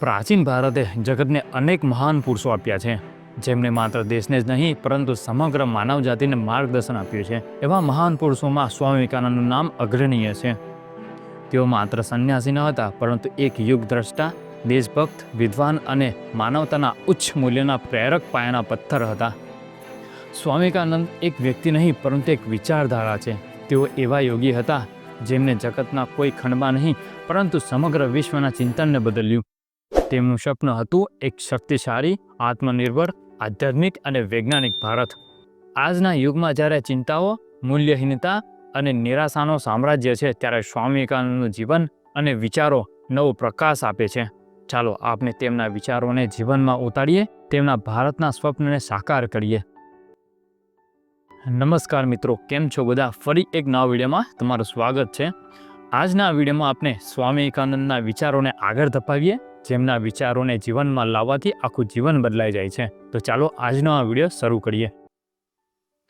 પ્રાચીન ભારતે જગતને અનેક મહાન પુરુષો આપ્યા છે. જેમણે માત્ર દેશને જ નહીં, પરંતુ સમગ્ર માનવ જાતિને માર્ગદર્શન આપ્યું છે. એવા મહાન પુરુષોમાં સ્વામી વિવેકાનંદનું નામ અગ્રણીય છે. તેઓ માત્ર સંન્યાસી ન હતા, પરંતુ એક યુગ દ્રષ્ટા દેશભક્ત, વિદ્વાન અને માનવતાના ઉચ્ચ મૂલ્યના પ્રેરક પાયાના પથ્થર હતા. સ્વામી વિવેકાનંદ એક વ્યક્તિ નહીં, પરંતુ એક વિચારધારા છે. તેઓ એવા યોગી હતા, જેમને જગતના કોઈ ખંડમાં નહીં, પરંતુ સમગ્ર વિશ્વના ચિંતનને બદલ્યું. તેમનું સ્વપ્ન હતું એક શક્તિશાળી, આત્મનિર્ભર, આધ્યાત્મિક અને વૈજ્ઞાનિક ભારત. આજના યુગમાં જ્યારે ચિંતાઓ, મૂલ્યહીનતા અને નિરાશાનો સામ્રાજ્ય છે, ત્યારે સ્વામી વિવેકાનંદનું જીવન અને વિચારો નવો પ્રકાશ આપે છે. ચાલો આપણે તેમના વિચારોને જીવનમાં ઉતારીએ, તેમના ભારતના સ્વપ્નને સાકાર કરીએ. નમસ્કાર મિત્રો, કેમ છો બધા? ફરી એક નવા વિડીયોમાં તમારું સ્વાગત છે. આજના વિડીયોમાં આપણે સ્વામી વિવેકાનંદના વિચારોને આગળ ધપાવીએ. જેમના વિચારોને જીવનમાં લાવવાથી આખું જીવન બદલાઈ જાય છે. તો ચાલો આજનો આ વીડિયો શરૂ કરીએ.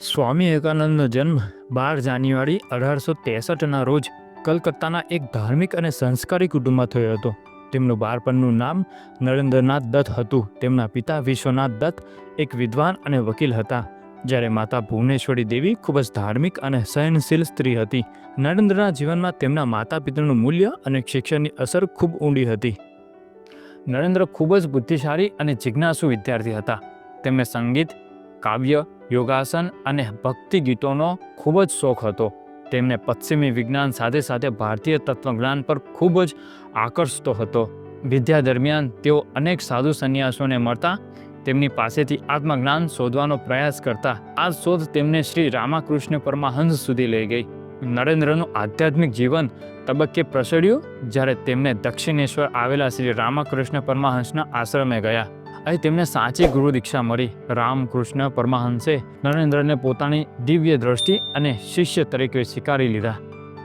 સ્વામી વિવેકાનંદનો જન્મ બાર જાન્યુઆરી અઢારસો ત્રેસઠના રોજ કલકત્તાના એક ધાર્મિક અને સંસ્કારી કુટુંબમાં થયો હતો. તેમનું બાળપણનું નામ નરેન્દ્રનાથ દત્ત હતું. તેમના પિતા વિશ્વનાથ દત્ત, એક વિદ્વાન અને વકીલ હતા. જ્યારે માતા ભુવનેશ્વરી દેવી ખૂબ જ ધાર્મિક અને સહનશીલ સ્ત્રી હતી. નરેન્દ્રના જીવનમાં તેમના માતા પિતાનું મૂલ્ય અને શિક્ષણની અસર ખૂબ ઊંડી હતી. નરેન્દ્ર ખૂબ જ બુદ્ધિશાળી અને જિજ્ઞાસુ વિદ્યાર્થી હતા. તેમને સંગીત, કાવ્ય, યોગાસન અને ભક્તિ ગીતોનો ખૂબ જ શોખ હતો. તેમને પશ્ચિમી વિજ્ઞાન સાથે સાથે ભારતીય તત્વજ્ઞાન પર ખૂબ જ આકર્ષતો હતો. વિદ્યા દરમિયાન તેઓ અનેક સાધુ સંન્યાસીઓને મળતા તેમની પાસેથી આત્મજ્ઞાન શોધવાનો પ્રયાસ કરતા. આ શોધ તેમને શ્રી રામાકૃષ્ણ પરમહંસ સુધી લઈ ગઈ. નરેન્દ્રનું આધ્યાત્મિક જીવન તબક્કે પ્રસર્યું જ્યારે તેમને દક્ષિણેશ્વર આવેલા શ્રી રામકૃષ્ણ પરમહંસના આશ્રમે ગયા. અહીં તેમને સાચી ગુરુ દીક્ષા મળી. રામકૃષ્ણ પરમહંસે નરેન્દ્રને પોતાની દિવ્ય દ્રષ્ટિ અને શિષ્ય તરીકે સ્વીકારી લીધા.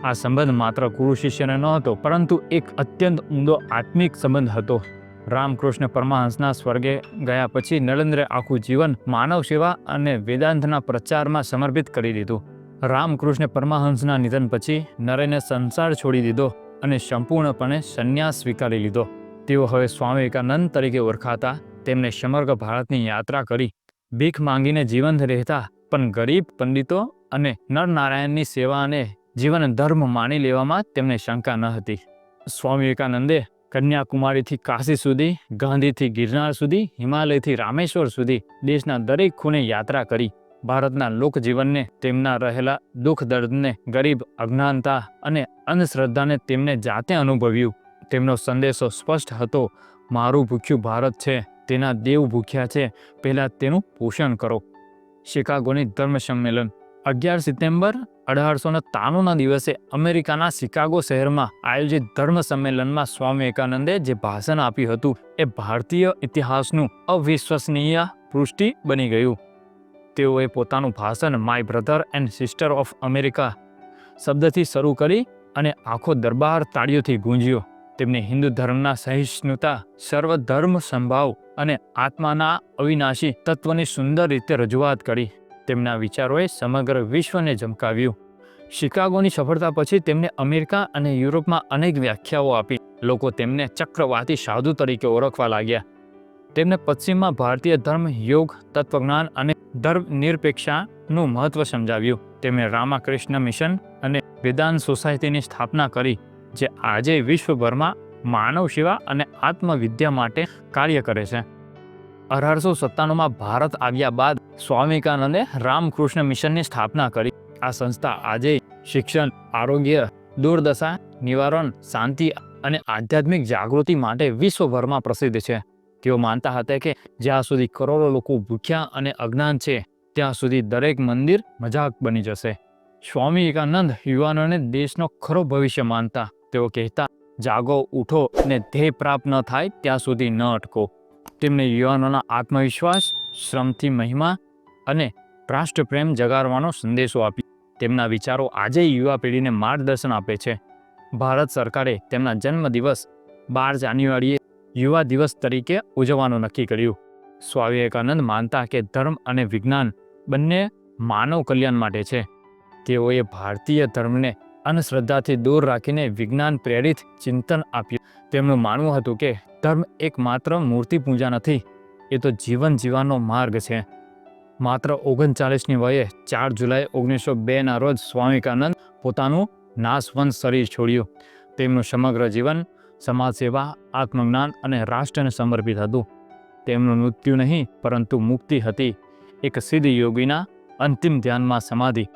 આ સંબંધ માત્ર ગુરુ શિષ્યને ન હતો, પરંતુ એક અત્યંત ઊંડો આત્મિક સંબંધ હતો. રામકૃષ્ણ પરમહંસના સ્વર્ગે ગયા પછી નરેન્દ્રે આખું જીવન માનવ સેવા અને વેદાંતના પ્રચારમાં સમર્પિત કરી દીધું. રામકૃષ્ણ પરમહંસના નિધન પછી નરેને સંસાર છોડી દીધો અને સંપૂર્ણપણે સંન્યાસ સ્વીકારી લીધો. તેઓ હવે સ્વામી વિવેકાનંદ તરીકે ઓળખાતા, તેમને સમગ્ર ભારતની યાત્રા કરી. ભીખ માંગીને જીવંત રહેતા, પણ ગરીબ પંડિતો અને નરનારાયણની સેવાને જીવન ધર્મ માની લેવામાં તેમને શંકા ન હતી. સ્વામી વિવેકાનંદે કન્યાકુમારીથી કાશી સુધી, ગાંધીથી ગિરનાર સુધી, હિમાલયથી રામેશ્વર સુધી દેશના દરેક ખૂણે યાત્રા કરી. ભારતના લોકજીવનને, તેમના રહેલા દુઃખ દર્દને, ગરીબ, અજ્ઞાનતા અને અંધશ્રદ્ધાને તેમને જાતે અનુભવ્યું. તેમનો સંદેશો સ્પષ્ટ હતો, મારું ભૂખ્યું ભારત છે, તેના દેવ ભૂખ્યા છે, પહેલાં તેનું પોષણ કરો. શિકાગોની ધર્મ સંમેલન અગિયાર સપ્ટેમ્બર અઢારસો ને ત્રાણુંના દિવસે અમેરિકાના શિકાગો શહેરમાં આયોજિત ધર્મ સંમેલનમાં સ્વામી વિવેકાનંદે જે ભાષણ આપ્યું હતું, એ ભારતીય ઇતિહાસનું અવિશ્વસનીય પૃષ્ટિ બની ગયું. તેઓએ પોતાનું ભાષણ my brother and sister of America શબ્દથી શરૂ કરી અને આખો દરબાર તાળીઓથી ગુંજ્યો. તેમને હિન્દુ ધર્મના સહિષ્ણુતા, સર્વધર્મ સંભાવ અને આત્માના અવિનાશી તત્વની સુંદર રીતે રજૂઆત કરી. તેમના વિચારોએ સમગ્ર વિશ્વને જમકાવ્યું. શિકાગોની સફળતા પછી તેમને અમેરિકા અને યુરોપમાં અનેક વ્યાખ્યાઓ આપી. લોકો તેમને ચક્રવાતી સાધુ તરીકે ઓળખવા લાગ્યા. તેમને પશ્ચિમમાં ભારતીય ધર્મ, યોગ, તત્વજ્ઞાન અને ધર્મ નિરપેક્ષાનું મહત્વ સમજાવ્યું. તેમણે રામાકૃષ્ણ મિશન અને વેદાંત સોસાયટીની સ્થાપના કરી, જે આજે વિશ્વભરમાં માનવ સેવા અને આત્મવિદ્યા માટે કાર્ય કરે છે. અઢારસો સત્તાણુંમાં ભારત આવ્યા બાદ સ્વામી રામકૃષ્ણ મિશનની સ્થાપના કરી. આ સંસ્થા આજે શિક્ષણ, આરોગ્ય, દુર્દશા, નિવારણ, શાંતિ અને આધ્યાત્મિક જાગૃતિ માટે વિશ્વભરમાં પ્રસિદ્ધ છે. તેઓ માનતા હતા કે જ્યાં સુધી કરોડો લોકો ભૂખ્યા અને અજ્ઞાન છે, ત્યાં સુધી દરેક મંદિર મજાક બની જશે. સ્વામી વિવેકાનંદ યુવાનોને દેશનો ખરો ભવિષ્ય માનતા. તેઓ કહેતા, જાગો, ઉઠો અને ધ્યેય પ્રાપ્ત ન થાય ત્યાં સુધી ન અટકો. તેમને યુવાનોના આત્મવિશ્વાસ, શ્રમથી મહિમા અને રાષ્ટ્રપ્રેમ જગાડવાનો સંદેશો આપ્યો તેમના વિચારો આજે યુવા પેઢીને માર્ગદર્શન આપે છે. ભારત સરકારે તેમના જન્મદિવસ બાર જાન્યુઆરીએ યુવા દિવસ તરીકે ઉજવવાનું નક્કી કર્યું. સ્વામી વિવેકાનંદ માનતા કે ધર્મ અને વિજ્ઞાન બંને માનવ કલ્યાણ માટે છે. તેઓએ ભારતીય ધર્મને અંધશ્રદ્ધાથી દૂર રાખીને વિજ્ઞાન પ્રેરિત ચિંતન આપ્યું. તેમનું માનવું હતું કે ધર્મ એકમાત્ર મૂર્તિ પૂજા નથી, એ તો જીવન જીવવાનો માર્ગ છે. માત્ર ઓગણચાલીસની વયે ચાર જુલાઈ ઓગણીસો બેના રોજ સ્વામી વિવેકાનંદ પોતાનું નાશવંત શરીર છોડ્યું. તેમનું સમગ્ર જીવન સમાજ સેવા આત્મજ્ઞાન અને રાષ્ટ્રને સમર્પિત હતું. તેમનું મૃત્યુ નહીં, પરંતુ મુક્તિ હતી. એક સિદ્ધ યોગીના અંતિમ ધ્યાનમાં સમાધિ.